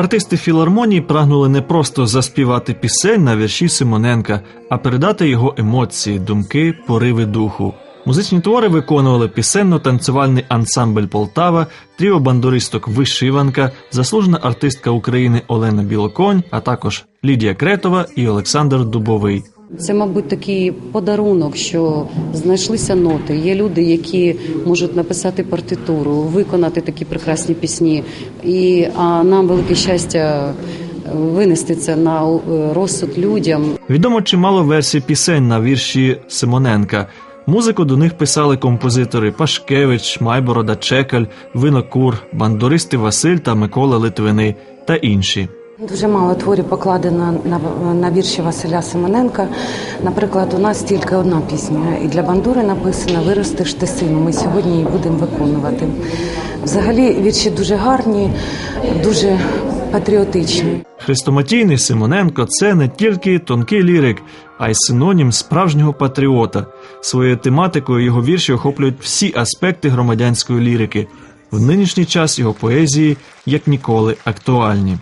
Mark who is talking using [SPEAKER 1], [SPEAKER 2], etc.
[SPEAKER 1] Артисти філармонії прагнули не просто заспівати пісень на вірші Симоненка, а передати його емоції, думки, пориви духу. Музичні твори виконували пісенно-танцювальний ансамбль Полтава, тріо бандуристок Вишиванка, заслужена артистка України Олена Білоконь, а також Лідія Кретова і Олександр Дубовий.
[SPEAKER 2] Це, мабуть, такий подарунок, що знайшлися ноти. Є люди, які можуть написати партитуру, виконати такі прекрасні пісні. І а нам велике щастя винести це на е, розсуд людям.
[SPEAKER 1] Відомо чимало версій пісень на вірші Симоненка. Музику до них писали композитори Пашкевич, Майборода, Чекаль, Винокур, бандуристи Василь та Микола Литвини та інші.
[SPEAKER 3] Дуже мало творів покладено на, на вірші Василя Семененка. Наприклад, у нас тільки одна пісня, і для бандури написана Виростеш ти сину. Ми сьогодні її будемо виконувати. Взагалі вірші дуже гарні, дуже патріотичні.
[SPEAKER 1] Хрестоматійний Симоненко це не тільки тонкий лірик, а й синонім справжнього патріота. Своєю тематикою його вірші охоплюють всі аспекти громадянської лірики. В нинішній час його поезії як ніколи актуальні.